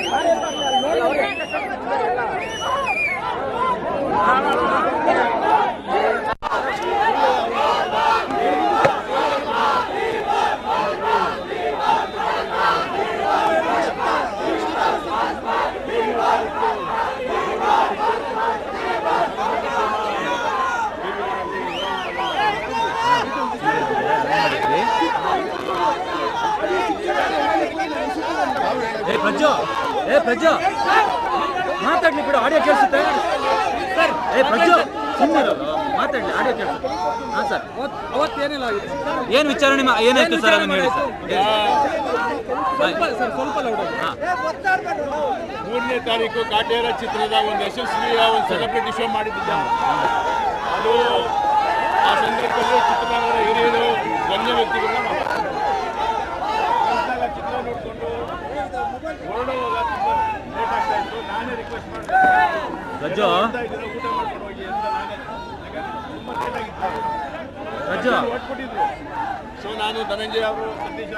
Thank you. ಪ್ರಜ್ಜು ಮಾತಾಡ್ಲಿ ಬಿಡು audio ಕೇಳಿಸುತ್ತೆ? Sir ಏ ಪ್ರಜ್ಜು ಸುಮ್ಮನೆ ಮಾತಾಡ್ಲಿ ಆಡಿಯೋ ಕೇಳಿಸುತ್ತೆ. ಹಾಂ ಸರ್. ಅವತ್ತೇನಿಲ್ಲ ಏನು ವಿಚಾರಣೆ ಮಾ- ಏನಾಯ್ತು ಸರ್ ಅದನ್ನ ಹೇಳಿ ಸರ್? ಸ್ವಲ್ಪ ಸರ್ ಸ್ವಲ್ಪ ಮೂರನೇ ತಾರೀಕು ಕಾಟೇರ ಚಿತ್ರದ ಒಂದು ಯಶಸ್ವಿಯ ಒಂದು ಸೆಲೆಬ್ರಿಟಿ ಶೋ ಮಾಡಿದ್ದ. ಅದು ಆ ಸಂದರ್ಭದಲ್ಲಿ ಚಿತ್ರರಂಗದ ಹಿರಿಯರು ಗಣ್ಯ ವ್ಯಕ್ತಿಗಳನ್ನ ಮಾತಾಡ್ತಾರೆ. ಬಂದಾಗ ಚಿತ್ರ ನೋಡಿಕೊಂಡು ಹೊರಡುವಾಗ ತುಂಬ ಲೇಟ್ ಆಗ್ತಾ ಇತ್ತು ನಾನೇ ರಿಕ್ವೆಸ್ಟ್ ಮಾಡಿದೆ ರಜ್ಜು ಬರ್ತಾ ಇದ್ದೀರಾ, ಊಟ ಮಾಡ್ಕೊಂಡು ಹೋಗಿ ಅಂತ ನಾನೇ ಯಾಕಂದ್ರೆ ತುಂಬ ಲೇಟ್ ರಜ್ಜು ಹೊಟ್ಬಿಟ್ಟಿದ್ರು ಸೊ ನಾನು ಧನಂಜಯ ಅವರು ಸತೀಶ್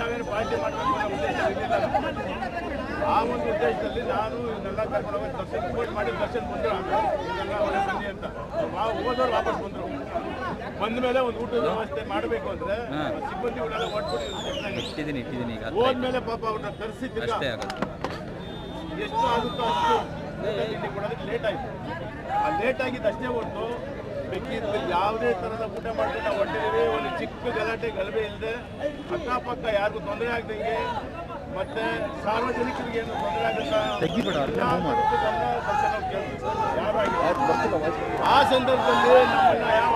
ನಾವೇನು ಪಾರ್ಟಿ ಇರಲಿಲ್ಲ ಆ ಒಂದು ಉದ್ದೇಶದಲ್ಲಿ ನಾನು ಇವನ್ನೆಲ್ಲ ಕರ್ಕೊಂಡು ಹೋಗಿ ದರ್ಶನ್ ರಿಪೋರ್ಟ್ ಮಾಡಿ ದರ್ಶನ್ ಬಂದರು ಇದೆಲ್ಲ ಬನ್ನಿ ಅಂತ. ಹೋದವ್ರು ವಾಪಸ್ ಬಂದರು. ಬಂದ ಮೇಲೆ ಒಂದು ಊಟದ ವ್ಯವಸ್ಥೆ ಮಾಡಬೇಕು ಅಂದ್ರೆ ಸಿಬ್ಬಂದಿ ಒಟ್ಬಿಟ್ಟು ಇಟ್ಟಿದ್ದೀನಿ ಈಗ ಹೋದ್ಮೇಲೆ ಪಾಪ ಅವ್ರನ್ನ ತರಿಸಿದ್ರು ಎಷ್ಟು ಆಗುತ್ತೋ ಅಷ್ಟು ಇಲ್ಲಿ ಕೊಡೋದಕ್ಕೆ ಲೇಟ್ ಆಯ್ತು. ಆ ಲೇಟ್ ಆಗಿದ್ದು ಅಷ್ಟೇ ಹೊರತು ಬೇಕಿದ್ರೆ ಯಾವುದೇ ಥರದ ಊಟ ಮಾಡಿದ್ರೆ ನಾವು ಒಂದು ಚಿಕ್ಕ ಗಲಾಟೆ ಗಲಭೆ ಇಲ್ಲದೆ ಅಕ್ಕಪಕ್ಕ ಯಾರಿಗೂ ತೊಂದರೆ ಆಗ್ದಂಗೆ ಮತ್ತೆ ಸಾರ್ವಜನಿಕರಿಗೆ ಏನು ತೊಂದರೆ ಆಗುತ್ತಾ. ಆ ಸಂದರ್ಭದಲ್ಲಿ ನಮ್ಮನ್ನ ಯಾವ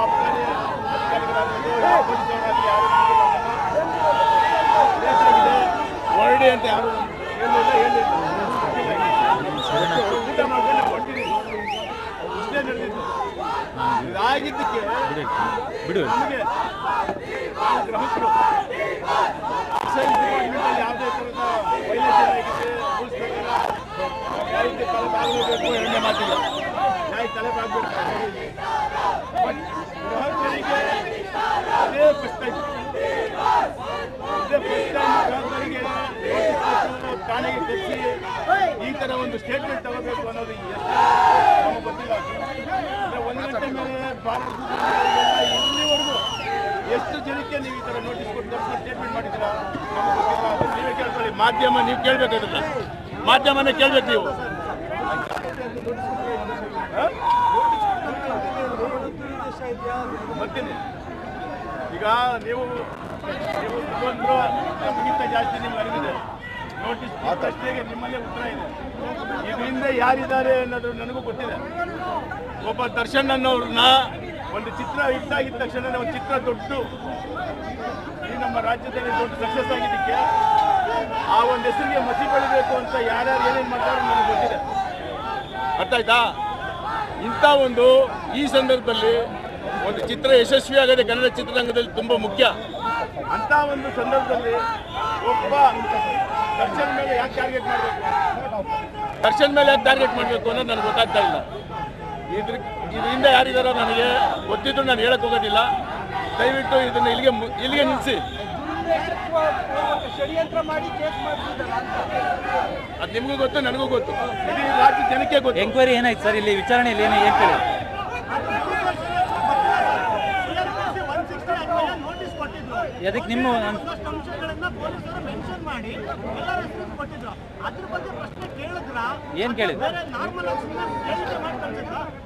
ಯಾರು ಹೊರಡಿ ಅಂತ ಯಾರು ಹೇಳಿಲ್ಲ ಹೇಳಿಲ್ಲ. ಊಟ ಮಾಡ್ಕೊಂಡು ಹೊಟ್ಟಿದ್ದೀವಿ ಇಷ್ಟೇ ನಡೆದಿದ್ದು. ಇದಾಗಿದ್ದಕ್ಕೆ ಬಿಡು ನಮಗೆ ಗ್ರಾಹಕರು ಎಕ್ಸೈಸ್ ಡಿಪಾರ್ಟ್ಮೆಂಟಲ್ಲಿ ಯಾವುದೇ ಥರದ ವೈಲೇಷನ್ ಆಗಿದೆ ರೂಲ್ಸ್ ಪ್ರಕಾರ ನ್ಯಾಯಕ್ಕೆ ತಲೆ ಬಾಗಲೇಬೇಕು ಎರಡನೇ ಮಾತಿಲ್ಲ ನ್ಯಾಯ ತಲೆ ಬಾಗಬೇಕು ಬಟ್ ಗ್ರಾಹಕರಿಗೆ ಅದೇ ಫಸ್ಟ್ ಟೈಮ್ ಇದೇ ಫಸ್ಟ್ ಟೈಮ್ ಗ್ರಾಹಕರಿಗೆ ನೋಟಿಸ್ ಕೊಟ್ಟು ಠಾಣೆಗೆ ತೆಗೆಸಿ ಈ ಥರ ಒಂದು ಸ್ಟೇಟ್ಮೆಂಟ್ ತಗೋಬೇಕು ಅನ್ನೋದು ಗೊತ್ತಿಲ್ಲ ಒಂದು ಗಂಟೆ ಮೇಲೆ ಇಲ್ಲಿವರೆಗೂ ಎಷ್ಟು ಜನಕ್ಕೆ ನೀವು ಈ ಥರ ನೋಟಿಸ್ ಕೊಟ್ಟು ಸ್ಟೇಟ್ಮೆಂಟ್ ಮಾಡಿದ್ದೀರಾ ನೀವೇ ಕೇಳ್ಕೊಳ್ಳಿ ಮಾಧ್ಯಮ, ನೀವು ಕೇಳಬೇಕು ಅದನ್ನ ಮಾಧ್ಯಮನೇ ಕೇಳ್ಬೇಕು ನೀವು? ಬರ್ತೀನಿ. ಈಗ ನೀವು ನೀವು ಬಂದ್ರು ನಮಗಿಂತ ಜಾಸ್ತಿ ನಿಮ್ಗೆ ಅರಿವಿದೆ. ನೋಟಿಸ್ ಅಷ್ಟೇ ನಿಮ್ಮಲ್ಲೇ ಉತ್ತರ ಇದೆ. ಇದರಿಂದ ಯಾರಿದ್ದಾರೆ ಅನ್ನೋದು ನನಗೂ ಗೊತ್ತಿದೆ. ಒಬ್ಬ ದರ್ಶನ್ ಅನ್ನೋರನ್ನ ಒಂದು ಚಿತ್ರ ಹಿಟ್ ತಕ್ಷಣ ಒಂದು ಚಿತ್ರ ದೊಡ್ಡ. ಈ ನಮ್ಮ ರಾಜ್ಯದಲ್ಲಿ ದೊಡ್ಡ ಸಕ್ಸಸ್ ಆಗಿದ್ದಕ್ಕೆ ಆ ಒಂದು ಹೆಸರಿಗೆ ಮಸಿ ಬೆಳಿಬೇಕು ಅಂತ ಯಾರ್ಯಾರು ಏನೇನು ಮಾಡ್ತಾರೋ ನನಗೆ ಗೊತ್ತಿದೆ. ಅರ್ಥ ಆಯ್ತಾ? ಇಂಥ ಒಂದು ಈ ಸಂದರ್ಭದಲ್ಲಿ ಒಂದು ಚಿತ್ರ ಯಶಸ್ವಿ ಆಗದೆ ಕನ್ನಡ ಚಿತ್ರರಂಗದಲ್ಲಿ ತುಂಬ ಮುಖ್ಯ. ಅಂತ ಒಂದು ಸಂದರ್ಭದಲ್ಲಿ ಒಬ್ಬ ದರ್ಶನ್ ಮೇಲೆ ಯಾಕೆ ಟಾರ್ಗೆಟ್ ಮಾಡಬೇಕು? ದರ್ಶನ್ ಮೇಲೆ ಯಾಕೆ ಟಾರ್ಗೆಟ್ ಮಾಡಬೇಕು ಅನ್ನೋದು ನನಗೆ ಗೊತ್ತಾಗ್ತಾ ಇಲ್ಲ. ಇದ್ರ ಇದರಿಂದ ಯಾರಿದಾರೋ ನನಗೆ ಗೊತ್ತಿದ್ರು ನಾನು ಹೇಳಕ್ ಹೋಗೋದಿಲ್ಲ. ದಯವಿಟ್ಟು ಇದನ್ನ ಇಲ್ಲಿಗೆ ಇಲ್ಲಿಗೆ ನಿಲ್ಲಿಸಿ ಷಡ್ಯಂತ್ರ ಮಾಡಿ ಕೇಸ್ ಮಾಡ್ತಿದ್ದಾರೆ ಅದು ನಿಮಗೂ ಗೊತ್ತು ನನಗೂ ಗೊತ್ತು. ಇಡೀ ರಾಜ್ಯ ಜನಕ್ಕೆ ಗೊತ್ತು. ಎಂಕ್ವೈರಿ ಏನಾಯ್ತು ಸರ್? ಇಲ್ಲಿ ವಿಚಾರಣೆಯಲ್ಲಿ ಏನು ಏನು ಕೇಳಿ? ನೋಟಿಸ್ ಕೊಟ್ಟಿದ್ರು ಅದಕ್ಕೆ ನಿಮ್ಮ ಅಂಶಗಳನ್ನ ಪೊಲೀಸರು ಮೆನ್ಷನ್ ಮಾಡಿ ಎಲ್ಲರ ಹೆಸರು ಕೊಟ್ಟಿದ್ರು. ಅದ್ರ ಬಗ್ಗೆ ಪ್ರಶ್ನೆ ಏನು ಕೇಳಿದ್ರು? ನಾರ್ಮಲ್ ಆಗಿ ಸುಮ್ಮನೆ ಹೇಳಿಕೆ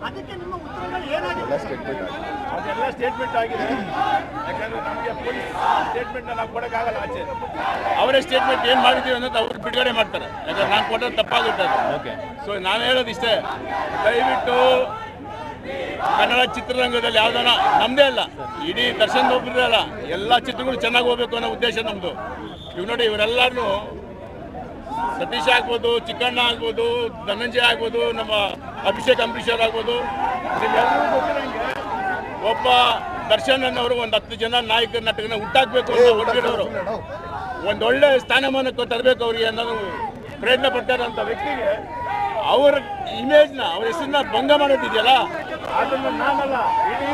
ಅದಕ್ಕೆ ನಿಮ್ಮ ಉತ್ತರಗಳು ಏನಾಗಿದೆ? ಅದೆಲ್ಲ ಸ್ಟೇಟ್ಮೆಂಟ್ ಆಗಿದೆ. ಯಾಕಂದ್ರೆ ನಮಗೆ ಪೊಲೀಸ್ ಸ್ಟೇಟ್ಮೆಂಟ್ ನಾವು ಕೊಡೋಕ್ಕಾಗಲ್ಲ ಆಚೆ. ಅವರೇ ಸ್ಟೇಟ್ಮೆಂಟ್ ಏನು ಮಾಡಿದ್ದೀವಿ ಅನ್ನೋದು ಅವ್ರು ಬಿಡುಗಡೆ ಮಾಡ್ತಾರೆ. ಯಾಕಂದ್ರೆ ನಾನು ಕೊಟ್ಟರೆ ತಪ್ಪಾಗುತ್ತೆ ಅದು. ಓಕೆ ಸೊ ನಾನು ಹೇಳೋದು ಇಷ್ಟೇ ದಯವಿಟ್ಟು ಕನ್ನಡ ಚಿತ್ರರಂಗದಲ್ಲಿ ಯಾವ್ದಾನ ನಮ್ಮದೇ ಅಲ್ಲ ಇಡೀ ದರ್ಶನ್ ಒಬ್ಬರೇ ಅಲ್ಲ ಎಲ್ಲ ಚಿತ್ರಗಳು ಚೆನ್ನಾಗಿ ಹೋಗ್ಬೇಕು ಅನ್ನೋ ಉದ್ದೇಶ ನಮ್ಮದು ಇವ್ ನೋಡಿ ಇವರೆಲ್ಲರೂ ಸತೀಶ್ ಆಗ್ಬೋದು ಚಿಕ್ಕಣ್ಣ ಆಗ್ಬೋದು ಧನಂಜಯ ಆಗ್ಬೋದು ನಮ್ಮ ಅಭಿಷೇಕ್ ಅಂಬರೀಷರ್ ಆಗ್ಬೋದು. ಒಬ್ಬ ದರ್ಶನ್ ಅನ್ನೋರು ಒಂದು ಹತ್ತು ಜನ ನಾಯಕ ನಟಕನ ಹುಟ್ಟಾಕ್ಬೇಕು ಅಂತ ಒಂದೊಳ್ಳೆ ಸ್ಥಾನಮಾನಕ್ಕೆ ತರಬೇಕು ಅವರಿಗೆ ಅನ್ನೋದು ಪ್ರಯತ್ನ ಪಡ್ತಾರಂಥ ವ್ಯಕ್ತಿಗೆ ಅವರ ಇಮೇಜ್ನ ಅವ್ರ ಹೆಸರನ್ನ ಭಂಗ ಮಾಡೋದಿದೆಯಲ್ಲ? ಅದನ್ನು ನಾನಲ್ಲ ಇಡೀ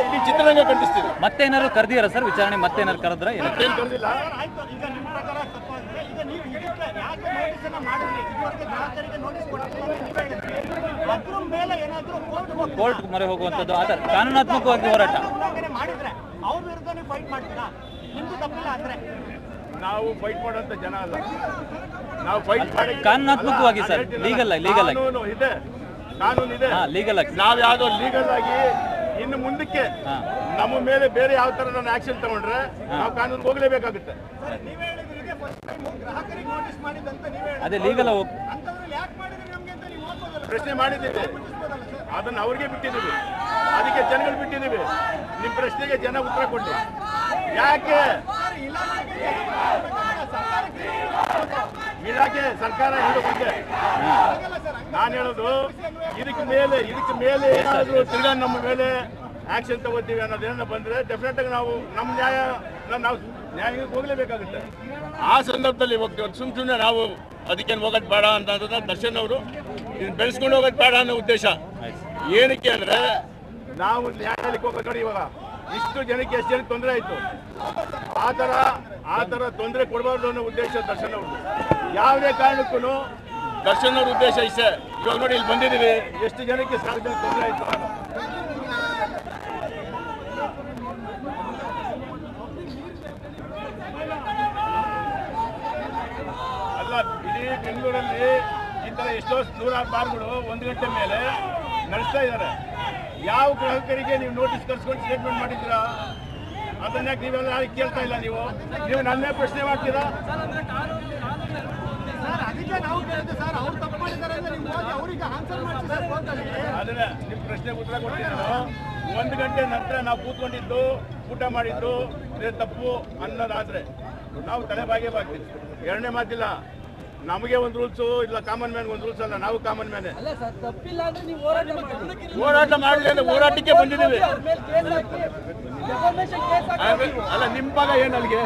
ಇಡೀ ಚಿತ್ರರಂಗ ಖಂಡಿಸ್ತೀವಿ ಮತ್ತೇನಾದ್ರು ಕರೆದಿರ ಸರ್? ವಿಚಾರಣೆ ಮತ್ತೇನಾದ್ರು ಕರೆದ್ರ ಇಲ್ಲ ಏನು ಕರೆದಿಲ್ಲ. ಆಯ್ತು ಈಗ ನಿಮ್ಮ ಪ್ರಕಾರ ತಪ್ಪಾಗಿದೆ ಈಗ ನೀವು ಯಾಕೆ ನೋಟಿಸ್ ಅನ್ನ ಮಾಡಿದ್ರಿ ಗ್ರಾಹಕರಿಗೆ ನೋಟಿಸ್ ಕೊಟ್ಟಿಲ್ಲ ಅಂತ ನೀವೇ ಹೇಳಿದ್ರಿ ಮೇಲೆ ಏನಾದ್ರೂ ಕೋರ್ಟ್ ಕೋರ್ಟ್ ಮೊರೆ ಹೋಗುವಂತದ್ದು ಆತರ ಕಾನೂನಾತ್ಮಕವಾಗಿ ಹೋರಾಟ. ನೀವು ಫೈಟ್ ಮಾಡ್ತೀರಾ ನಿಮ್ದು ತಪ್ಪಿಲ್ಲ ಅಂದ್ರೆ ನಾವು ಫೈಟ್ ಮಾಡುವಂತ ಜನ ಅಲ್ಲ. ನಾವು ಫೈಟ್ ಮಾಡಿ ಕಾನೂನಾತ್ಮಕವಾಗಿ ಸರ್, ಲೀಗಲ್ ಲೀಗಲ್ ಆಗಿ. ಕಾನೂನು ಇದೆ. ಕಾನೂನು ಇದೆ. ಹಾ ಲೀಗಲ್ ಆಗಿ. ನಾವು ಯಾವ್ದೋ ಲೀಗಲ್ ಆಗಿ ಇನ್ನು ಮುಂದಕ್ಕೆ ನಮ್ಮ ಮೇಲೆ ಬೇರೆ ಯಾವ ತರ ನಾನು ಆಕ್ಷನ್ ತಗೊಂಡ್ರೆ ನಾವು ಕಾನೂನು ಹೋಗ್ಲೇಬೇಕಾಗುತ್ತೆ. ಸರ್ ನೀವೇ ಹೇಳಿದ್ರಿಗೆ ಗ್ರಾಹಕರಿಗೆ ನೋಟಿಸ್ ಮಾಡಿದಂತ ನೀವೇ ಹೇಳಿದ್ರಿ. ಅದೇ ಲೀಗಲ್ ಅಂತಂದ್ರೆ ಯಾಕೆ ಮಾಡಿದ್ರಿ ನಮ್ಗೆ ಅಂತ ನೀವು ಓದ್ಬೋದಲ್ಲ ಪ್ರಶ್ನೆ ಮಾಡಿದ್ದೀವಿ. ಅದನ್ನು ಸರ್? ಅದನ್ನ ಅವ್ರಿಗೆ ಬಿಟ್ಟಿದ್ದೀವಿ. ಅದಕ್ಕೆ ಜನಗಳು ಬಿಟ್ಟಿದ್ದೀವಿ. ನಿಮ್ ಪ್ರಶ್ನೆಗೆ ಜನ ಉತ್ತರ ಕೊಡಿ ಯಾಕೆ? ಇಲಾಖೆ ಸರ್ಕಾರ ಹಂಗೆ ನಾನು ಹೇಳೋದು ಇದಕ್ಕೆ ಮೇಲೆ ಇದಕ್ಕೆ ಮೇಲೆ ಏನಾದರೂ ತಿರ್ಗಾ ನಮ್ಮ ಮೇಲೆ ಆಕ್ಷನ್ ತಗೋತೀವಿ ಅನ್ನೋದೇನ ಬಂದರೆ ಡೆಫಿನೆಟ್ ಆಗಿ ನಾವು ನಮ್ಮ ನ್ಯಾಯ ನಾವು- ನ್ಯಾಯಕ್ಕೆ ಹೋಗಲೇಬೇಕಾಗುತ್ತೆ. ಆ ಸಂದರ್ಭದಲ್ಲಿ ಹೋಗ್ತೀವಿ. ಸುಮ್ ಸುಮ್ಮನೆ ನಾವು ಅದಕ್ಕೇನು ಹೋಗೋದು ಬೇಡ ಅಂತ ದರ್ಶನ್ ಅವರು. ಇದನ್ನು ಬೆಳೆಸ್ಕೊಂಡು ಹೋಗೋದು ಬೇಡ ಅನ್ನೋ ಉದ್ದೇಶ. ಏನಕ್ಕೆ ಅಂದರೆ ನಾವು ನ್ಯಾಯಾಲಯಕ್ಕೆ ಹೋಗ್ಬೇಕು ನೋಡಿ ಇವಾಗ. ಇಷ್ಟು ಜನಕ್ಕೆ ಎಷ್ಟು ಜನಕ್ಕೆ ತೊಂದರೆ ಆಯ್ತು? ಆ ಥರ ಆ ಥರ ತೊಂದರೆ ಕೊಡಬಾರ್ದು ಅನ್ನೋ ಉದ್ದೇಶ ದರ್ಶನ್ ಅವರು ಯಾವುದೇ ಕಾರಣಕ್ಕೂ ದರ್ಶನ್ ಅವ್ರ ಉದ್ದೇಶ ಇಷ್ಟೇ. ಇವಾಗ ನೋಡಿ, ಇಲ್ಲಿ ಬಂದಿದ್ದೀವಿ. ಎಷ್ಟು ಜನಕ್ಕೆ ಸಾವಿರ ಜನ ತೊಂದರೆ ಆಯ್ತು? ಅಲ್ಲ, ಇಡೀ ಬೆಂಗಳೂರಲ್ಲಿ ಈ ಥರ ಎಷ್ಟೋ ನೂರಾರು ಬಾರ್ಗಳು ಒಂದು ಗಂಟೆ ಮೇಲೆ ನಡೆಸ್ತಾ ಇದ್ದಾರೆ. ಯಾವ ಗ್ರಾಹಕರಿಗೆ ನೀವು ನೋಟಿಸ್ ಕರ್ಸ್ಕೊಂಡು ಸ್ಟೇಟ್ಮೆಂಟ್ ಮಾಡಿದ್ದೀರಾ? ಅದನ್ನ ಯಾಕೆ ನೀವೆಲ್ಲ ಯಾರಿಗೆ ಕೇಳ್ತಾ ಇಲ್ಲ ನೀವು? ನೀವು ನನ್ನೇ ಪ್ರಶ್ನೆ ಮಾಡ್ತೀರಾ? ಅದನ್ನ ನಿಮ್ಮ ಪ್ರಶ್ನೆ ಉತ್ತರ ಕೊಡ್ತೀನಿ ಒಂದು ಗಂಟೆ ನಂತರ ನಾವು ಕೂತ್ಕೊಂಡಿದ್ದು ಊಟ ಮಾಡಿದ್ದು ತಪ್ಪು ಅನ್ನೋದಾದ್ರೆ ನಾವು ತಲೆಬಾಗೇ ಬಾಗ್ತೀವಿ. ಎರಡನೇ ಮಾತಿಲ್ಲ. ನಮಗೆ ಒಂದು ರೂಲ್ಸು ಇಲ್ಲ ಕಾಮನ್ ಮ್ಯಾನ್ ಒಂದು ರೂಲ್ಸ್ ಅಲ್ಲ ನಾವು ಕಾಮನ್ ಮ್ಯಾನ್ ಅಲ್ಲ ಸರ್ ತಪ್ಪಿಲ್ಲ ಅಂದ್ರೆ ನೀವು ಹೋರಾಟ ಮಾಡಿ. ಹೋರಾಟ ಮಾಡಲಿ ಅಂದ್ರೆ ಹೋರಾಟಕ್ಕೆ ಬಂದಿದ್ದೀವಿ. ಅಲ್ಲ ನಿಮ್ಮ ಭಾಗ ಏನು ಅಲ್ಲಿಗೆ?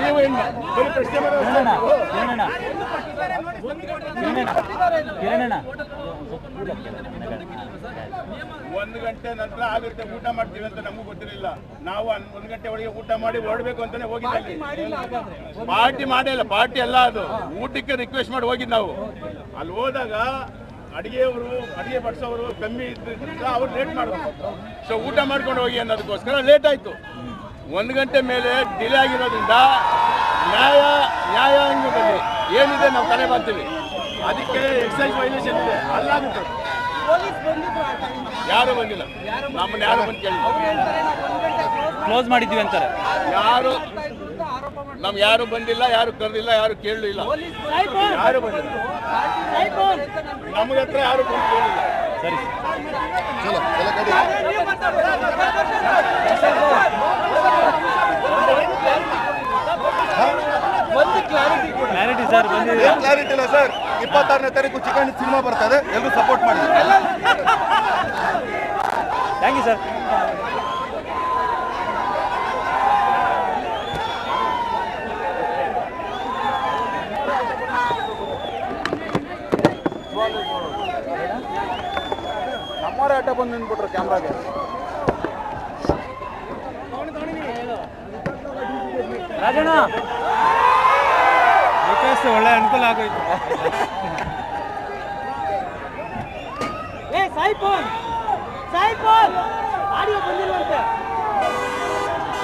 ನೀವು ಏನು ಬರೀ ಪ್ರಶ್ನೆ ಒಂದು ಗಂಟೆ ನಂತರ ಆಗುತ್ತೆ ಊಟ ಮಾಡ್ತೀವಿ ಅಂತ ನಮಗೂ ಗೊತ್ತಿರಲಿಲ್ಲ. ನಾವು ಒಂದು ಗಂಟೆ ಒಳಗೆ ಊಟ ಮಾಡಿ ಹೊರಡ್ಬೇಕು ಅಂತಾನೆ ಮಾಡೇ ಪಾರ್ಟಿ ಮಾಡಿಲ್ಲ ಪಾರ್ಟಿ ಅಲ್ಲ ಅದು. ಊಟಕ್ಕೆ ರಿಕ್ವೆಸ್ಟ್ ಮಾಡಿ ಹೋಗಿದ್ದು ನಾವು. ಅಲ್ಲಿ ಹೋದಾಗ ಅಡಿಗೆಯವರು ಅಡಿಗೆ ಬಡಿಸೋರು ಕಮ್ಮಿ ಇದ್ರಿಂದ ಅವ್ರು ಲೇಟ್ ಮಾಡಬೇಕು. ಸೊ ಊಟ ಮಾಡ್ಕೊಂಡು ಹೋಗಿ ಅನ್ನೋದಕ್ಕೋಸ್ಕರ ಲೇಟ್ ಆಯ್ತು. ಒಂದು ಗಂಟೆ ಮೇಲೆ ಡಿಲೇ ಆಗಿರೋದ್ರಿಂದ ನ್ಯಾಯ ನ್ಯಾಯಾಂಗದಲ್ಲಿ ಏನಿದೆ ನಾವು ಕರೆ ಮಾಡ್ತೀವಿ. ಅದಕ್ಕೆ ಎಕ್ಸೈಸ್ ವೈಲೇಷನ್ ಇದೆ ಅಲ್ಲಾಗುತ್ತೆ. ಯಾರು ಬಂದಿಲ್ಲ ನಮ್ಮನ್ನ ಯಾರು ಬಂದು ಕೇಳಿಲ್ಲ ಅವ್ರು ಹೇಳ್ತಾರೆ ನಾವು ಒಂದ್ ಗಂಟೆ ಕ್ಲೋಸ್ ಮಾಡಿದ್ವಿ ಅಂತಾರೆ ಯಾರು ನಮ್ ಇದ್ರು ಅಂತ ಆರೋಪ ಮಾಡ್ತಾರೆ ನಮ್ಗೆ ಯಾರು ಬಂದಿಲ್ಲ ಯಾರು ಕರೆದಿಲ್ಲ ಯಾರು ಕೇಳಲಿಲ್ಲ ಪೊಲೀಸ್ ಯಾರು ಬಂದಿಲ್ಲ ನಮ್ಗ ಹತ್ರ ಯಾರು ಬಂದು ಕೇಳಿಲ್ಲ ಸರಿ ಒಂದು ಕ್ಲಾರಿಟಿ ಸರ್ ಬಂದಿದೆ. ಕ್ಲಾರಿಟಿ ಇಲ್ಲ ಸರ್ ಇಪ್ಪತ್ತಾರನೇ ತಾರೀಕು ಚಿಕನ್ ಸಿನಿಮಾ ಬರ್ತದೆ ಎಲ್ಲರೂ ಸಪೋರ್ಟ್ ಮಾಡಿ. ಥ್ಯಾಂಕ್ ಯು ಸರ್ ನಮ್ಮವರೇ ಅಡ್ಡ ಬಂದು ನಿಂತ್ಬಿಟ್ರು ಕ್ಯಾಮ್ರಾಗೆ. ರಾಜಣ್ಣ. ವಿಕಾಸ್ ಒಳ್ಳೆ ಅನುಕೂಲ ಆಗೋಯ್ತು. ಏ ಸಾಯಿಪೋನ್! ಸಾಯಿಪೋನ್! ಆಡಿಯೋ ಬಂದಿಲ್ವಂತೆ.